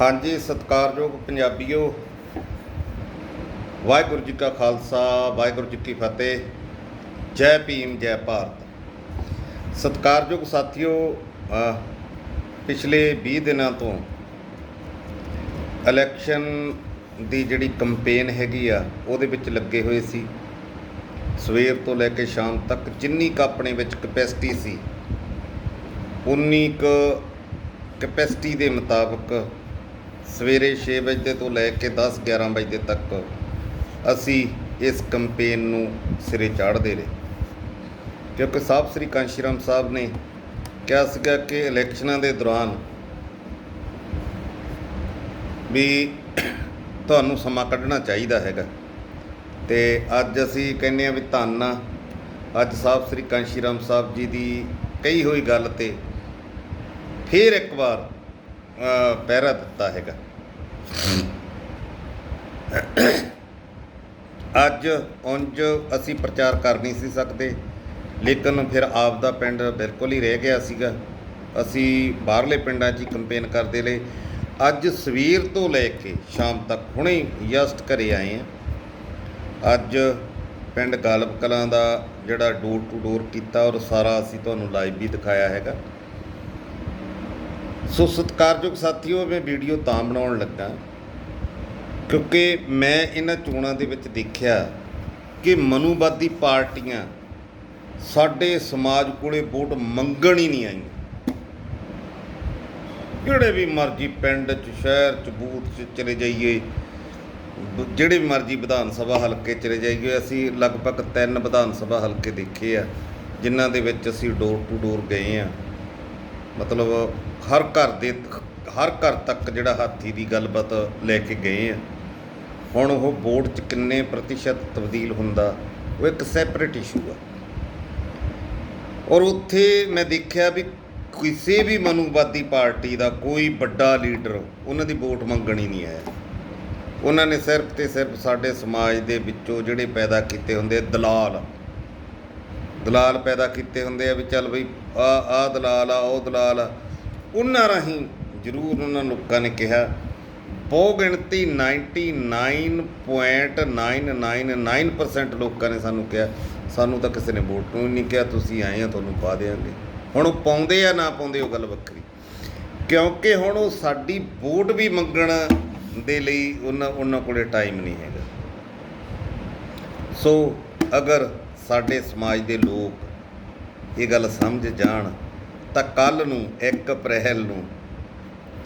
ਹਾਂਜੀ, ਸਤਿਕਾਰਯੋਗ ਪੰਜਾਬੀਓ, ਵਾਹਿਗੁਰੂ ਜੀ ਕਾ ਖਾਲਸਾ, ਵਾਹਿਗੁਰੂ ਜੀ ਕੀ ਫਤਿਹ। ਜੈ ਭੀਮ, ਜੈ ਭਾਰਤ। ਸਤਿਕਾਰਯੋਗ ਸਾਥੀਓ ਪਿਛਲੇ 20 ਦਿਨਾਂ ਤੋਂ ਇਲੈਕਸ਼ਨ ਦੀ ਜਿਹੜੀ ਕੰਪੇਨ ਹੈਗੀ ਆ, ਉਹਦੇ ਵਿੱਚ ਲੱਗੇ ਹੋਏ ਸੀ। ਸਵੇਰ ਤੋਂ ਲੈ ਕੇ ਸ਼ਾਮ ਤੱਕ ਜਿੰਨੀ ਕੁ ਆਪਣੇ ਵਿੱਚ ਕਪੈਸਿਟੀ ਸੀ, ਉਨੀ ਕੁ ਕਪੈਸਿਟੀ ਦੇ ਮੁਤਾਬਕ ਸਵੇਰੇ 6 ਵਜੇ ਤੋਂ ਲੈ ਕੇ 10 11 ਵਜੇ ਤੱਕ ਅਸੀਂ ਇਸ ਕੰਪੇਨ ਨੂੰ ਸਿਰੇ ਚਾੜਦੇ ਰਹੇ। ਕਿਉਂਕਿ ਸਾਹਿਬ ਸ੍ਰੀ ਕਾਂਸ਼ੀਰਾਮ ਸਾਹਿਬ ਨੇ ਕਿਹਾ ਸੀਗਾ ਕਿ ਇਲੈਕਸ਼ਨਾਂ ਦੇ ਦੌਰਾਨ ਵੀ ਤੁਹਾਨੂੰ ਸਮਾਂ ਕੱਢਣਾ ਚਾਹੀਦਾ ਹੈਗਾ। ਤੇ ਅੱਜ ਅਸੀਂ ਕਹਿੰਦੇ ਆ ਵੀ ਧੰਨ ਆ ਅੱਜ ਸਾਹਿਬ ਸ੍ਰੀ ਕਾਂਸ਼ੀਰਾਮ ਸਾਹਿਬ ਜੀ ਦੀ ਕਹੀ ਹੋਈ ਗੱਲ ਤੇ ਫੇਰ ਇੱਕ ਵਾਰ ਪਹਿਰਾ ਦਿੱਤਾ ਹੈਗਾ। ਅੱਜ ਉਂਝ ਅਸੀਂ ਪ੍ਰਚਾਰ ਕਰ ਨਹੀਂ ਸੀ ਸਕਦੇ, ਲੇਕਿਨ ਫਿਰ ਆਪ ਦਾ ਪਿੰਡ ਬਿਲਕੁਲ ਹੀ ਰਹਿ ਗਿਆ ਸੀਗਾ। ਅਸੀਂ ਬਾਹਰਲੇ ਪਿੰਡਾਂ 'ਚ ਹੀ ਕੰਪੇਨ ਕਰਦੇ ਰਹੇ। ਅੱਜ ਸਵੇਰ ਤੋਂ ਲੈ ਕੇ ਸ਼ਾਮ ਤੱਕ ਹੁਣੇ ਜਸਟ ਘਰੇ ਆਏ ਆ ਅੱਜ ਪਿੰਡ ਗਾਲਬ ਕਲਾਂ ਦਾ ਜਿਹੜਾ ਡੋਰ ਟੂ ਡੋਰ ਕੀਤਾ ਔਰ ਸਾਰਾ ਅਸੀਂ ਤੁਹਾਨੂੰ ਲਾਈਵ ਵੀ ਦਿਖਾਇਆ ਹੈਗਾ। ਸੋ ਸਤਿਕਾਰਯੋਗ ਸਾਥੀਓ, ਮੈਂ ਵੀਡੀਓ ਤਾਂ ਬਣਾਉਣ ਲੱਗਾ ਕਿਉਂਕਿ ਮੈਂ ਇਹਨਾਂ ਚੋਣਾਂ ਦੇ ਵਿੱਚ ਦੇਖਿਆ ਕਿ ਮਨੂਵਾਦੀ ਪਾਰਟੀਆਂ ਸਾਡੇ ਸਮਾਜ ਕੋਲੇ ਵੋਟ ਮੰਗਣ ਹੀ ਨਹੀਂ ਆਈਆਂ। ਜਿਹੜੇ ਵੀ ਮਰਜ਼ੀ ਪਿੰਡ 'ਚ, ਸ਼ਹਿਰ 'ਚ, ਬੂਥ 'ਚ ਚਲੇ ਜਾਈਏ, ਜਿਹੜੇ ਵੀ ਮਰਜ਼ੀ ਵਿਧਾਨ ਸਭਾ ਹਲਕੇ ਚਲੇ ਜਾਈਏ, ਅਸੀਂ ਲਗਭਗ ਤਿੰਨ ਵਿਧਾਨ ਸਭਾ ਹਲਕੇ ਦੇਖੇ ਆ, ਜਿਨ੍ਹਾਂ ਦੇ ਵਿੱਚ ਅਸੀਂ ਡੋਰ ਟੂ ਡੋਰ ਗਏ ਆ। ਮਤਲਬ ਹਰ ਘਰ ਦੇ, ਹਰ ਘਰ ਤੱਕ ਜਿਹੜਾ ਹਾਥੀ ਦੀ ਗੱਲਬਾਤ ਲੈ ਕੇ ਗਏ ਆ। ਹੁਣ ਉਹ ਵੋਟ 'ਚ ਕਿੰਨੇ ਪ੍ਰਤੀਸ਼ਤ ਤਬਦੀਲ ਹੁੰਦਾ, ਉਹ ਇੱਕ ਸੈਪਰੇਟ ਇਸ਼ੂ ਆ। ਔਰ ਉੱਥੇ ਮੈਂ ਦੇਖਿਆ ਵੀ ਕਿਸੇ ਵੀ ਮਨੂਵਾਦੀ ਪਾਰਟੀ ਦਾ ਕੋਈ ਵੱਡਾ ਲੀਡਰ ਉਹਨਾਂ ਦੀ ਵੋਟ ਮੰਗਣ ਹੀ ਨਹੀਂ ਆਇਆ। ਉਹਨਾਂ ਨੇ ਸਿਰਫ ਤੇ ਸਿਰਫ ਸਾਡੇ ਸਮਾਜ ਦੇ ਵਿੱਚੋਂ ਜਿਹੜੇ ਪੈਦਾ ਕੀਤੇ ਹੁੰਦੇ ਦਲਾਲ। ਦਲਾਲ ਪੈਦਾ ਕੀਤੇ ਹੁੰਦੇ ਆ ਵੀ ਚੱਲ ਬਈ ਆ ਆ ਦਲਾਲ ਆ, ਉਹ ਦਲਾਲ ਆ। ਉਹਨਾਂ ਰਾਹੀਂ ਜ਼ਰੂਰ ਉਹਨਾਂ ਲੋਕਾਂ ਨੇ ਕਿਹਾ ਬਹੁ ਗਿਣਤੀ 99.999% ਲੋਕਾਂ ਨੇ ਸਾਨੂੰ ਕਿਹਾ। ਸਾਨੂੰ ਤਾਂ ਕਿਸੇ ਨੇ ਵੋਟ ਨੂੰ ਹੀ ਨਹੀਂ ਕਿਹਾ, ਤੁਸੀਂ ਆਏ ਆ, ਤੁਹਾਨੂੰ ਪਾ ਦੇਾਂਗੇ ਹੁਣ ਉਹ ਪਾਉਂਦੇ ਆ, ਨਾ ਪਾਉਂਦੇ, ਉਹ ਗੱਲ ਵੱਖਰੀ। ਕਿਉਂਕਿ ਹੁਣ ਉਹ ਸਾਡੀ ਵੋਟ ਵੀ ਮੰਗਣ ਦੇ ਲਈ ਉਹਨਾਂ ਉਹਨਾਂ ਕੋਲੇ ਟਾਈਮ ਨਹੀਂ ਹੈਗਾ। ਸੋ ਅਗਰ ਸਾਡੇ ਸਮਾਜ ਦੇ ਲੋਕ ਇਹ ਗੱਲ ਸਮਝ ਜਾਣ ਤਾਂ ਕੱਲ ਨੂੰ 1 ਅਪ੍ਰੈਲ ਨੂੰ,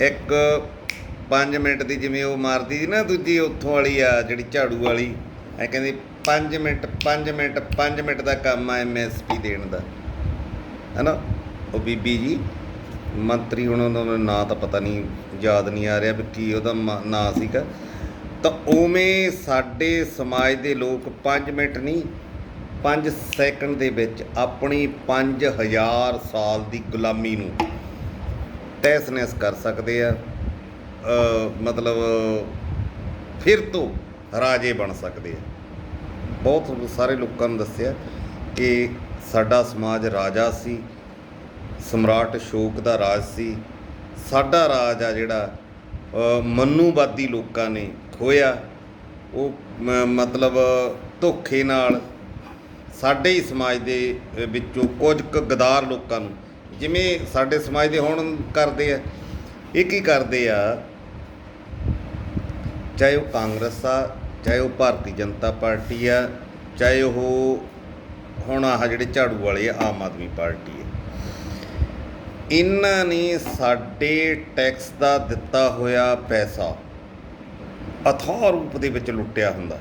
ਇੱਕ 5 ਮਿੰਟ ਦੀ ਜਿਵੇਂ ਉਹ ਮਾਰਦੀ ਸੀ ਨਾ ਦੂਜੀ ਉੱਥੋਂ ਵਾਲੀ ਆ, ਜਿਹੜੀ ਝਾੜੂ ਵਾਲੀ, ਐ ਕਹਿੰਦੀ 5 ਮਿੰਟ 5 ਮਿੰਟ 5 ਮਿੰਟ ਦਾ ਕੰਮ ਆ ਐਮਐਸਪੀ ਦੇਣ ਦਾ। ਹੈਨਾ? ਉਹ ਬੀਬੀ ਜੀ, ਮੰਤਰੀ ਹੁਣ ਉਹਨਾਂ ਦਾ ਨਾਂ ਤਾਂ ਪਤਾ ਨਹੀਂ, ਯਾਦ ਨਹੀਂ ਆ ਰਿਹਾ ਵੀ ਕੀ ਉਹਦਾ ਮ- ਨਾਂ ਸੀਗਾ। ਤਾਂ ਉਵੇਂ ਸਾਡੇ ਸਮਾਜ ਦੇ ਲੋਕ 5 ਮਿੰਟ ਨਹੀਂ 5 ਸੈਕਿੰਡ ਦੇ ਵਿੱਚ ਆਪਣੀ 5000 ਸਾਲ ਦੀ ਗੁਲਾਮੀ ਨੂੰ ਤਹਿਸ-ਨਹਿਸ ਕਰ ਸਕਦੇ ਆ ਮਤਲਬ ਫਿਰ ਤੋਂ ਰਾਜੇ ਬਣ ਸਕਦੇ ਆ। ਬਹੁਤ ਸਾਰੇ ਲੋਕਾਂ ਨੂੰ ਦੱਸਿਆ ਕਿ ਸਾਡਾ ਸਮਾਜ ਰਾਜਾ ਸੀ ਸਮਰਾਟ ਅਸ਼ੋਕ ਦਾ ਰਾਜ ਸੀ। ਸਾਡਾ ਰਾਜ ਆ ਜਿਹੜਾ ਅ, ਮਨੂਵਾਦੀ ਲੋਕਾਂ ਨੇ ਖੋਇਆ ਉਹ ਮਤਲਬ ਧੋਖੇ ਨਾਲ ਸਾਡੇ ਹੀ ਸਮਾਜ ਦੇ ਵਿੱਚੋਂ ਕੁਝ ਕੁ ਗਦਾਰ ਲੋਕਾਂ ਨੂੰ, ਜਿਵੇਂ ਸਾਡੇ ਸਮਾਜ ਦੇ ਹੁਣ ਕਰਦੇ ਆ, ਇਹ ਕੀ ਕਰਦੇ ਆ? ਚਾਹੇ ਉਹ ਕਾਂਗਰਸ ਆ, ਚਾਹੇ ਉਹ ਭਾਰਤੀ ਜਨਤਾ ਪਾਰਟੀ ਆ, ਚਾਹੇ ਉਹ ਹੁਣ ਆਹ ਜਿਹੜੇ ਝਾੜੂ ਵਾਲੇ ਆ, ਆਮ ਆਦਮੀ ਪਾਰਟੀ ਆ। ਇਹਨਾਂ ਨੇ ਸਾਡੇ ਟੈਕਸ ਦਾ ਦਿੱਤਾ ਹੋਇਆ ਪੈਸਾ ਅਥਾਹ ਰੂਪ ਦੇ ਵਿੱਚ ਲੁੱਟਿਆ ਹੁੰਦਾ।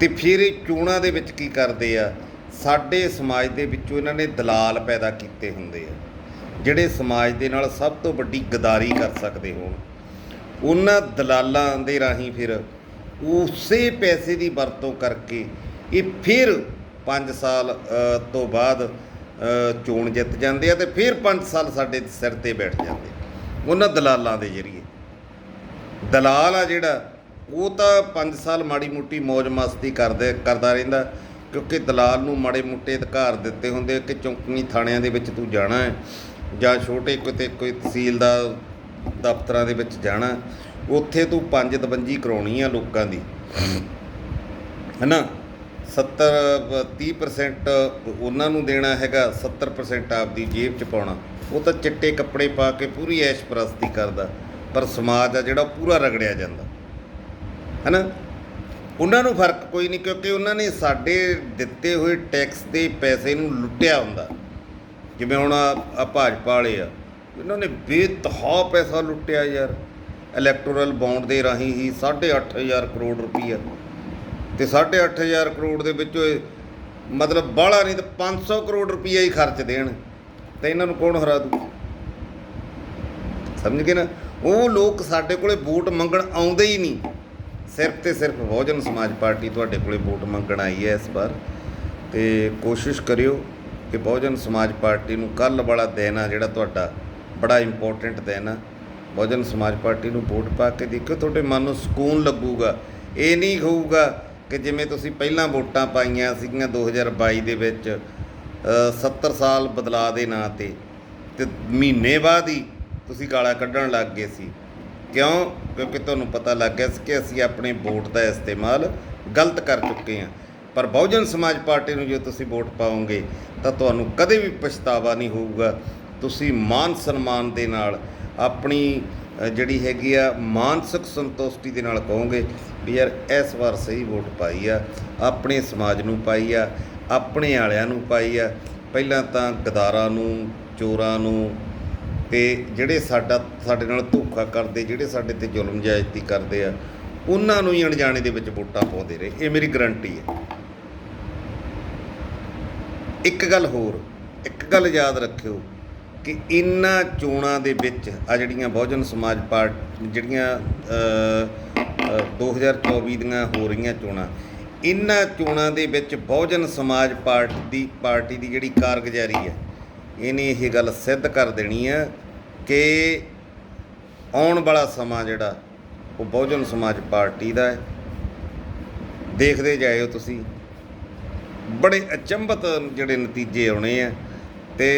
ਤੇ ਫਿਰ ਇਹ ਚੋਣਾਂ ਦੇ ਵਿੱਚ ਕੀ ਕਰਦੇ ਆ? ਸਾਡੇ ਸਮਾਜ ਦੇ ਵਿੱਚੋਂ ਇਹਨਾਂ ਨੇ ਦਲਾਲ ਪੈਦਾ ਕੀਤੇ ਹੁੰਦੇ ਆ, ਜਿਹੜੇ ਸਮਾਜ ਦੇ ਨਾਲ ਸਭ ਤੋਂ ਵੱਡੀ ਗਦਾਰੀ ਕਰ ਸਕਦੇ ਹੋਣ। ਉਹਨਾਂ ਦਲਾਲਾਂ ਦੇ ਰਾਹੀਂ ਫਿਰ ਉਸੇ ਪੈਸੇ ਦੀ ਵਰਤੋਂ ਕਰਕੇ ਇਹ ਫਿਰ 5 ਸਾਲ ਤੋਂ ਬਾਅਦ ਚੋਣ ਜਿੱਤ ਜਾਂਦੇ ਆ ਤੇ ਫਿਰ 5 ਸਾਲ ਸਾਡੇ ਸਿਰ ਤੇ ਬੈਠ ਜਾਂਦੇ ਉਹਨਾਂ ਦਲਾਲਾਂ ਦੇ ਜ਼ਰੀਏ। ਦਲਾਲ ਆ ਜਿਹੜਾ ਉਹ ਤਾਂ 5 ਸਾਲ ਮਾੜੀ ਮੋਟੀ ਮौज ਮਸਤੀ ਕਰਦੇ, ਕਰਦਾ ਰਹਿੰਦਾ, ਕਿਉਂਕਿ ਦਲਾਲ ਨੂੰ ਮਾੜੇ ਮੋਟੇ ਅਧਿਕਾਰ ਦਿੱਤੇ ਹੁੰਦੇ ਕਿ ਚੌਂਕੀ ਥਾਣਿਆਂ ਦੇ ਵਿੱਚ ਤੂੰ ਜਾਣਾ ਹੈ, ਜਾਂ ਛੋਟੇ ਕਿਤੇ ਕੋਈ ਤਹਿਸੀਲ ਦਾ ਦਫ਼ਤਰਾਂ ਦੇ ਵਿੱਚ ਜਾਣਾ ਉੱਥੇ ਤੂੰ ਪੰਜ ਦਬੰਜੀ ਕਰਾਉਣੀ ਆ ਲੋਕਾਂ ਦੀ। ਹੈਨਾ? 70 30% ਉਹਨਾਂ ਨੂੰ ਦੇਣਾ ਹੈਗਾ 70% ਆਪਦੀ ਜੇਬ 'ਚ ਪਾਉਣਾ। ਉਹ ਤਾਂ ਚਿੱਟੇ ਕੱਪੜੇ ਪਾ ਕੇ ਪੂਰੀ ਐਸ਼ ਪ੍ਰਸਤੀ ਕਰਦਾ, ਪਰ ਸਮਾਜ ਆ ਜਿਹੜਾ ਉਹ ਪੂਰਾ ਰਗੜਿਆ ਜਾਂਦਾ। ਹੈਨਾ? ਉਹਨਾਂ ਨੂੰ ਫ਼ਰਕ ਕੋਈ ਨਹੀਂ, ਕਿਉਂਕਿ ਉਹਨਾਂ ਨੇ ਸਾਡੇ ਦਿੱਤੇ ਹੋਏ ਟੈਕਸ ਦੇ ਪੈਸੇ ਨੂੰ ਲੁੱਟਿਆ ਹੁੰਦਾ। ਜਿਵੇਂ ਹੁਣ ਆ ਭਾਜਪਾ ਵਾਲੇ ਆ, ਇਹਨਾਂ ਨੇ ਬੇਤਹਾ ਪੈਸਾ ਲੁੱਟਿਆ ਯਾਰ। ਇਲੈਕਟੋਰਲ ਬੌਂਡ ਦੇ ਰਾਹੀਂ ਹੀ 8500 ਕਰੋੜ ਰੁਪਈਆ। ਤੇ 8500 ਕਰੋੜ ਦੇ ਵਿੱਚੋਂ ਇਹ ਮਤਲਬ ਬਾਹਲਾ ਨਹੀਂ, ਤਾਂ 500 ਕਰੋੜ ਰੁਪਈਆ ਹੀ ਖਰਚ ਦੇਣ। ਤੇ ਇਹਨਾਂ ਨੂੰ ਕੌਣ ਹਰਾ ਦੂ? ਸਮਝ ਗਏ ਨਾ? ਉਹ ਲੋਕ ਸਾਡੇ ਕੋਲੇ ਵੋਟ ਮੰਗਣ ਆਉਂਦੇ ਹੀ ਨਹੀਂ। ਸਿਰਫ ਤੇ ਸਿਰਫ ਬਹੁਜਨ ਸਮਾਜ ਪਾਰਟੀ ਤੁਹਾਡੇ ਕੋਲੇ ਵੋਟ ਮੰਗਣ ਆਈ ਹੈ ਇਸ ਵਾਰ ਤੇ ਕੋਸ਼ਿਸ਼ ਕਰਿਓ ਕਿ ਬਹੁਜਨ ਸਮਾਜ ਪਾਰਟੀ ਨੂੰ ਕੱਲ ਵਾਲਾ ਦਿਨ ਆ ਜਿਹੜਾ ਤੁਹਾਡਾ ਬੜਾ ਇੰਪੋਰਟੈਂਟ ਦਿਨ ਆ ਬਹੁਜਨ ਸਮਾਜ ਪਾਰਟੀ ਨੂੰ ਵੋਟ ਪਾ ਕੇ ਦੇਖਿਓ ਤੁਹਾਡੇ ਮਨ ਨੂੰ ਸਕੂਨ ਲੱਗੂਗਾ। ਇਹ ਨਹੀਂ ਹੋਊਗਾ ਕਿ ਜਿਵੇਂ ਤੁਸੀਂ ਪਹਿਲਾਂ ਵੋਟਾਂ ਪਾਈਆਂ ਸੀਗੀਆਂ 2022 ਦੇ ਵਿੱਚ ਅ, 70 ਸਾਲ ਬਦਲਾਅ ਦੇ ਨਾਂ ਤੇ ਤੇ ਮਹੀਨੇ ਬਾਅਦ ਹੀ ਤੁਸੀਂ ਗਾਲਾਂ ਕੱਢਣ ਲੱਗ ਗਏ ਸੀ। ਕਿਉਂ? ਕਿਉਂਕਿ ਤੁਹਾਨੂੰ ਪਤਾ ਲੱਗ ਗਿਆ ਸੀ ਕਿ ਅਸੀਂ ਆਪਣੇ ਵੋਟ ਦਾ ਇਸਤੇਮਾਲ ਗਲਤ ਕਰ ਚੁੱਕੇ ਹਾਂ। ਪਰ ਬਹੁਜਨ ਸਮਾਜ ਪਾਰਟੀ ਨੂੰ ਜੇ ਤੁਸੀਂ ਵੋਟ ਪਾਓਗੇ, ਤਾਂ ਤੁਹਾਨੂੰ ਕਦੇ ਵੀ ਪਛਤਾਵਾ ਨਹੀਂ ਹੋਊਗਾ। ਤੁਸੀਂ ਮਾਨ ਸਨਮਾਨ ਦੇ ਨਾਲ ਆਪਣੀ ਜਿਹੜੀ ਹੈਗੀ ਆ, ਮਾਨਸਿਕ ਸੰਤੁਸ਼ਟੀ ਦੇ ਨਾਲ ਕਹੋਗੇ ਵੀ ਯਾਰ, ਇਸ ਵਾਰ ਸਹੀ ਵੋਟ ਪਾਈ ਆ, ਆਪਣੇ ਸਮਾਜ ਨੂੰ ਪਾਈ ਆ, ਆਪਣੇ ਵਾਲਿਆਂ ਨੂੰ ਪਾਈ ਆ। ਪਹਿਲਾਂ ਤਾਂ ਗਦਾਰਾਂ ਨੂੰ, ਚੋਰਾਂ ਨੂੰ ਤੇ ਜਿਹੜੇ ਸਾਡਾ ਸਾਡੇ ਨਾਲ ਧੋਖਾ ਕਰਦੇ ਜਿਹੜੇ ਸਾਡੇ ਤੇ ਜ਼ੁਲਮ ਜ਼ਿਆਦਤੀ ਕਰਦੇ ਆ ਉਹਨਾਂ ਨੂੰ ਹੀ ਅਣਜਾਣੇ ਦੇ ਵਿੱਚ ਵੋਟਾਂ ਪਾਉਂਦੇ ਰਹੇ। ਇਹ ਮੇਰੀ ਗਰੰਟੀ ਹੈ। ਇੱਕ ਗੱਲ ਹੋਰ ਇੱਕ ਗੱਲ ਯਾਦ ਰੱਖਿਓ ਕਿ ਇਨ੍ਹਾਂ ਚੋਣਾਂ ਦੇ ਵਿੱਚ ਆ ਜਿਹੜੀਆਂ ਬਹੁਜਨ ਸਮਾਜ ਪਾਰਟੀ ਜਿਹੜੀਆਂ ਅ, ਅ, 2024 ਦੀਆਂ ਹੋ ਰਹੀਆਂ ਚੋਣਾਂ ਇਨ੍ਹਾਂ ਚੋਣਾਂ ਦੇ ਵਿੱਚ ਬਹੁਜਨ ਸਮਾਜ ਪਾਰਟੀ ਦੀ ਪਾਰਟੀ ਦੀ ਜਿਹੜੀ ਕਾਰਗੁਜ਼ਾਰੀ ਹੈ ਇਹਨੇ ਇਹ ਗੱਲ ਸਿੱਧ ਕਰ ਦੇਣੀ ਆ ਕਿ ਆਉਣ ਵਾਲਾ ਸਮਾਂ ਜਿਹੜਾ, ਉਹ ਬਹੁਜਨ ਸਮਾਜ ਪਾਰਟੀ ਦਾ ਹੈ। ਦੇਖਦੇ ਜਾਇਓ ਤੁਸੀਂ। ਬੜੇ ਅਚੰਭਤ ਜਿਹੜੇ ਨਤੀਜੇ ਆਉਣੇ ਆ ਤੇ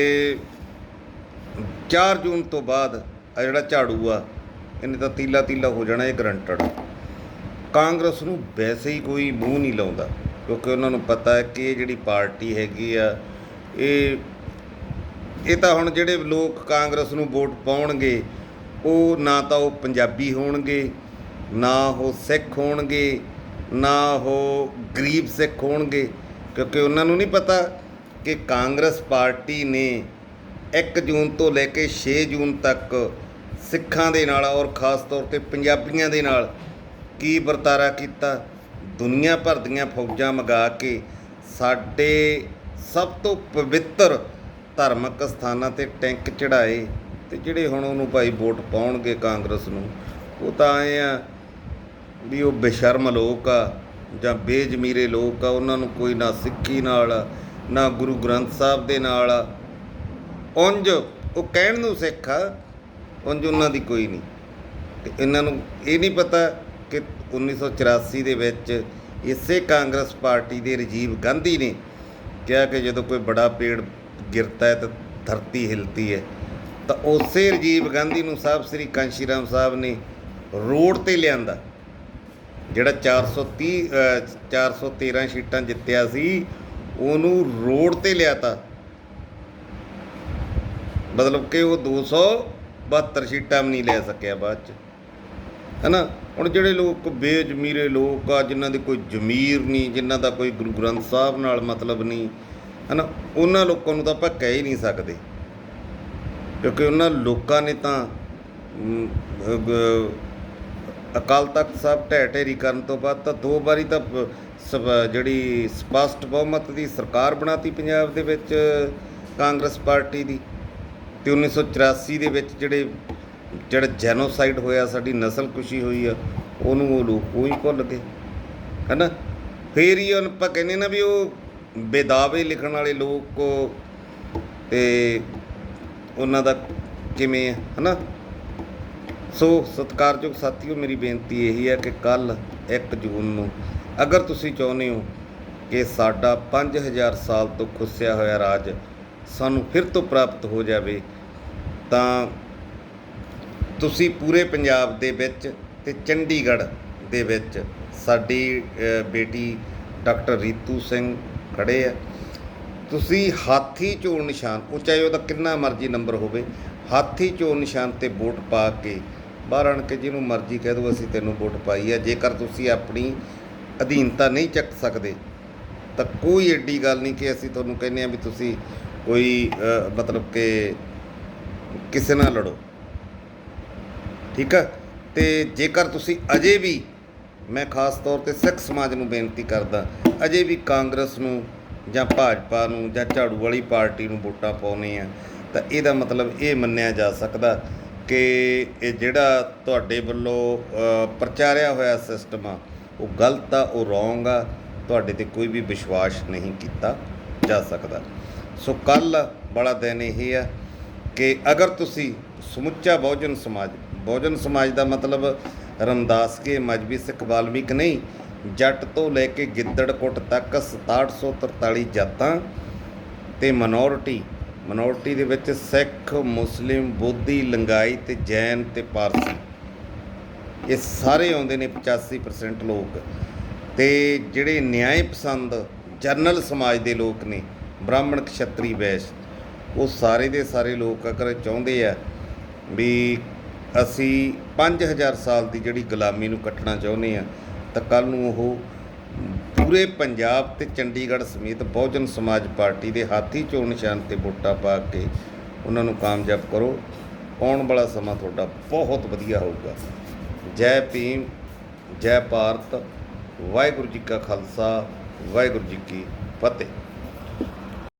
4 ਜੂਨ ਤੋਂ ਬਾਅਦ ਆ ਜਿਹੜਾ ਝਾੜੂ ਆ, ਇਹਨੇ ਤਾਂ ਤੀਲਾ ਤੀਲਾ ਹੋ ਜਾਣਾ, ਇਹ ਗਰੰਟਡ। ਕਾਂਗਰਸ ਨੂੰ ਵੈਸੇ ਹੀ ਕੋਈ ਮੂੰਹ ਨਹੀਂ ਲਾਉਂਦਾ, ਕਿਉਂਕਿ ਉਹਨਾਂ ਨੂੰ ਪਤਾ ਹੈ ਕਿ ਇਹ ਜਿਹੜੀ ਪਾਰਟੀ ਹੈਗੀ ਆ, ਇਹ ਇਹ ਤਾਂ ਹੁਣ ਜਿਹੜੇ ਲੋਕ ਕਾਂਗਰਸ ਨੂੰ ਵੋਟ ਪਾਉਣਗੇ, ਉਹ ਨਾ ਤਾਂ ਉਹ ਪੰਜਾਬੀ ਹੋਣਗੇ, ਨਾ ਉਹ ਸਿੱਖ ਹੋਣਗੇ, ਨਾ ਉਹ ਗਰੀਬ ਸਿੱਖ ਹੋਣਗੇ। ਕਿਉਂਕਿ ਉਹਨਾਂ ਨੂੰ ਨਹੀਂ ਪਤਾ ਕਿ ਕਾਂਗਰਸ ਪਾਰਟੀ ਨੇ 1 ਜੂਨ ਤੋਂ ਲੈ ਕੇ 6 ਜੂਨ ਤੱਕ ਸਿੱਖਾਂ ਦੇ ਨਾਲ ਔਰ ਖਾਸ ਤੌਰ ਤੇ ਪੰਜਾਬੀਆਂ ਦੇ ਨਾਲ ਕੀ ਵਰਤਾਰਾ ਕੀਤਾ। ਦੁਨੀਆ ਭਰ ਦੀਆਂ ਫੌਜਾਂ ਮੰਗਾ ਕੇ ਸਾਡੇ ਸਭ ਤੋਂ ਪਵਿੱਤਰ ਧਾਰਮਿਕ ਸਥਾਨਾਂ ਤੇ ਟੈਂਕ ਚੜਾਏ ਤੇ ਜਿਹੜੇ ਹੁਣ ਉਹਨੂੰ ਭਾਈ ਵੋਟ ਪਾਉਣਗੇ ਕਾਂਗਰਸ ਨੂੰ, ਉਹ ਤਾਂ ਆਏ ਆ ਵੀ ਉਹ ਬੇਸ਼ਰਮ ਲੋਕ ਆ ਜਾਂ ਬੇਜ਼ਮੀਰੇ ਲੋਕ ਆ, ਉਹਨਾਂ ਨੂੰ ਕੋਈ ਨਾ ਸਿੱਖੀ ਨਾਲ ਨਾ ਗੁਰੂ ਗ੍ਰੰਥ ਸਾਹਿਬ ਦੇ ਨਾਲ ਆ। ਉਂਝ ਉਹ ਕਹਿਣ ਨੂੰ ਸਿੱਖ ਆ, ਉਂਝ ਉਹਨਾਂ ਦੀ ਕੋਈ ਨਹੀਂ ਤੇ ਇਹਨਾਂ ਨੂੰ ਇਹ ਨਹੀਂ ਪਤਾ ਕਿ 1984 ਦੇ ਵਿੱਚ ਇਸੇ ਕਾਂਗਰਸ ਪਾਰਟੀ ਦੇ ਰਾਜੀਵ ਗਾਂਧੀ ਨੇ ਕਿਹਾ ਕਿ ਜਦੋਂ ਕੋਈ ਬੜਾ ਪੇੜ ਗਿਰਤਾ ਹੈ ਤਾਂ ਧਰਤੀ ਹਿਲਤੀ ਹੈ। ਤਾਂ ਉਸੇ ਰਾਜੀਵ ਗਾਂਧੀ ਨੂੰ ਸਾਹਿਬ ਸ੍ਰੀ ਕਾਂਸ਼ੀ ਰਾਮ ਸਾਹਿਬ ਨੇ ਰੋਡ ਤੇ ਲਿਆਂਦਾ ਜਿਹੜਾ 430 ਅ, 413 ਸੀਟਾਂ ਜਿੱਤਿਆ ਸੀ ਉਹਨੂੰ ਰੋਡ ਤੇ ਲਿਆਤਾ। ਮਤਲਬ ਕਿ ਉਹ 272 ਸੀਟਾਂ ਵੀ ਨਹੀਂ ਲੈ ਸਕਿਆ ਬਾਅਦ ਚ। ਹੈਨਾ? ਹੁਣ ਜਿਹੜੇ ਲੋਕ ਬੇਜ਼ਮੀਰੇ ਲੋਕ ਆ ਜਿਨ੍ਹਾਂ ਦੀ ਕੋਈ ਜ਼ਮੀਰ ਨਹੀਂ ਜਿਨ੍ਹਾਂ ਦਾ ਕੋਈ ਗੁਰੂ ਗ੍ਰੰਥ ਸਾਹਿਬ ਨਾਲ ਮਤਲਬ ਨਹੀਂ ਹੈਨਾ, ਉਹਨਾਂ ਲੋਕਾਂ ਨੂੰ ਤਾਂ ਆਪਾਂ ਕਹਿ ਹੀ ਨਹੀਂ ਸਕਦੇ। ਕਿਉਂਕਿ ਉਹਨਾਂ ਲੋਕਾਂ ਨੇ ਤਾਂ ਅਕਾਲ ਤਖਤ ਸਾਹਿਬ ਢਹਿ ਢੇਰੀ ਕਰਨ ਤੋਂ ਬਾਅਦ ਤਾਂ ਦੋ ਵਾਰੀ ਤਾਂ ਪ- ਜਿਹੜੀ ਸਪਸ਼ਟ ਬਹੁਮਤ ਦੀ ਸਰਕਾਰ ਬਣਾਤੀ ਪੰਜਾਬ ਦੇ ਵਿੱਚ, ਕਾਂਗਰਸ ਪਾਰਟੀ ਦੀ। ਤੇ 1984 ਦੇ ਵਿੱਚ ਜਿਹੜੇ, ਜਿਹੜਾ ਜੈਨੋਸਾਈਡ ਹੋਇਆ, ਸਾਡੀ ਨਸਲਕੁਸ਼ੀ ਹੋਈ ਆ, ਉਹਨੂੰ ਉਹ ਲੋਕ ਕੋਈ ਭੁੱਲ ਗਏ। ਹੈਨਾ? ਫੇਰ ਹੀ ਹੁਣ ਆਪਾਂ ਕਹਿੰਦੇ ਨਾ ਵੀ ਉਹ ਬੇਦਾਵੇ ਲਿਖਣ ਵਾਲੇ ਲੋਕ ਤੇ ਉਹਨਾਂ ਦਾ ਕਿਵੇਂ ਹੈ, ਹਨਾ? ਸੋ ਸਤਿਕਾਰਯੋਗ ਸਾਥੀਓ, ਮੇਰੀ ਬੇਨਤੀ ਇਹੀ ਹੈ ਕਿ ਕੱਲ 1 ਜੂਨ ਨੂੰ ਅਗਰ ਤੁਸੀਂ ਚਾਹੁੰਦੇ ਹੋ ਕਿ ਸਾਡਾ 5000 ਸਾਲ ਤੋਂ ਖੁੱਸਿਆ ਹੋਇਆ ਰਾਜ ਸਾਨੂੰ ਫਿਰ ਤੋਂ ਪ੍ਰਾਪਤ ਹੋ ਜਾਵੇ, ਤਾਂ ਤੁਸੀਂ ਪੂਰੇ ਪੰਜਾਬ ਦੇ ਵਿੱਚ ਤੇ ਚੰਡੀਗੜ੍ਹ ਦੇ ਵਿੱਚ ਸਾਡੀ ਬੇਟੀ ਡਾਕਟਰ ਰੀਤੂ ਸਿੰਘ ਖੜੇ ਆ। ਤੁਸੀਂ ਹਾਥੀ ਚੋਣ ਨਿਸ਼ਾਨ ਉਹ ਚਾਹੇ ਉਹਦਾ ਕਿੰਨਾ ਮਰਜ਼ੀ ਨੰਬਰ ਹੋਵੇ, ਹਾਥੀ ਚੋਣ ਨਿਸ਼ਾਨ ਤੇ ਵੋਟ ਪਾ ਕੇ ਬਾਹਰ ਆਣ ਕੇ ਜਿਹਨੂੰ ਮਰਜ਼ੀ ਕਹਿ ਦਿਓ, ਅਸੀਂ ਤੈਨੂੰ ਵੋਟ ਪਾਈ ਹੈ ਜੇਕਰ ਤੁਸੀਂ ਆਪਣੀ ਅਧੀਨਤਾ ਨਹੀਂ ਚੱਕ ਸਕਦੇ, ਤਾਂ ਕੋਈ ਏਡੀ ਗੱਲ ਨਹੀਂ ਕਿ ਅਸੀਂ ਤੁਹਾਨੂੰ ਕਹਿੰਦੇ ਆ ਵੀ ਤੁਸੀਂ ਕੋਈ ਮਤਲਬ ਕਿ ਕਿਸੇ ਨਾਲ ਲੜੋ। ਠੀਕ ਆ? ਤੇ ਜੇਕਰ ਤੁਸੀਂ ਅਜੇ ਵੀ ਮੈਂ ਖਾਸ ਤੌਰ ਤੇ ਸਿੱਖ ਸਮਾਜ ਨੂੰ ਬੇਨਤੀ ਕਰਦਾ, ਅਜੇ ਵੀ ਕਾਂਗਰਸ ਨੂੰ ਜਾਂ ਭਾਜਪਾ ਨੂੰ ਜਾਂ ਝਾੜੂ ਵਾਲੀ ਪਾਰਟੀ ਨੂੰ ਵੋਟਾਂ ਪਾਉਨੇ ਆ ਤਾਂ ਇਹਦਾ ਮਤਲਬ ਇਹ ਮੰਨਿਆ ਜਾ ਸਕਦਾ ਕਿ ਇਹ ਜਿਹੜਾ ਤੁਹਾਡੇ ਵੱਲੋਂ ਪ੍ਰਚਾਰਿਆ ਹੋਇਆ ਸਿਸਟਮ ਆ, ਉਹ ਗਲਤ ਆ, ਉਹ ਰੋਂਗ ਆ, ਤੁਹਾਡੇ ਤੇ ਕੋਈ ਵੀ ਵਿਸ਼ਵਾਸ ਨਹੀਂ ਕੀਤਾ ਜਾ ਸਕਦਾ। ਸੋ ਕੱਲ ਵਾਲਾ ਦਿਨ ਇਹ ਆ ਕਿ ਅਗਰ ਤੁਸੀਂ ਸਮੁੱਚਾ ਬਹੁਜਨ ਸਮਾਜ ਬਹੁਜਨ ਸਮਾਜ ਦਾ ਮਤਲਬ ਰਮਦਾਸ ਕੇ ਮਜਬੀ ਸਿੱਖ ਵਾਲਮੀਕ ਨਹੀਂ, ਜੱਟ ਤੋਂ ਲੈ ਕੇ ਗਿੱਦੜਕੁੱਟ ਤੱਕ 6743 ਜਾਤਾਂ ਤੇ ਮਨੋਰਟੀ ਮਨੋਰਟੀ ਦੇ ਵਿੱਚ ਸਿੱਖ, ਮੁਸਲਿਮ, ਬੋਧੀ, ਲੰਗਾਈ ਤੇ ਜੈਨ ਤੇ ਪਾਰਸੀ। ਇਹ ਸਾਰੇ ਆਉਂਦੇ ਨੇ 85% ਲੋਕ ਤੇ ਜਿਹੜੇ ਨਿਆਂ ਪਸੰਦ ਜਰਨਲ ਸਮਾਜ ਦੇ ਲੋਕ ਨੇ, ਬ੍ਰਾਹਮਣ ਕਸ਼ਤਰੀ ਵੈਸ਼, ਉਹ ਸਾਰੇ ਦੇ ਸਾਰੇ ਲੋਕ ਅਗਰ ਚਾਹੁੰਦੇ ਆ ਵੀ ਅਸੀਂ 5000 ਸਾਲ ਦੀ ਜਿਹੜੀ ਗੁਲਾਮੀ ਨੂੰ ਕੱਟਣਾ ਚਾਹੁੰਦੇ ਆ ਤਾਂ ਕੱਲ ਨੂੰ ਉਹ ਪੂਰੇ ਪੰਜਾਬ ਤੇ ਚੰਡੀਗੜ੍ਹ ਸਮੇਤ ਬਹੁਜਨ ਸਮਾਜ ਪਾਰਟੀ ਦੇ ਹਾਥੀ ਚੋਣ ਨਿਸ਼ਾਨ ਤੇ ਵੋਟਾਂ ਪਾ ਕੇ ਉਹਨਾਂ ਨੂੰ ਕਾਮਯਾਬ ਕਰੋ। ਆਉਣ ਵਾਲਾ ਸਮਾਂ ਤੁਹਾਡਾ ਬਹੁਤ ਵਧੀਆ ਹੋਊਗਾ। ਜੈ ਭੀਮ, ਜੈ ਭਾਰਤ, ਵਾਹਿਗੁਰੂ ਜੀ ਕਾ ਖਾਲਸਾ, ਵਾਹਿਗੁਰੂ ਜੀ ਕੀ ਫਤਿਹ।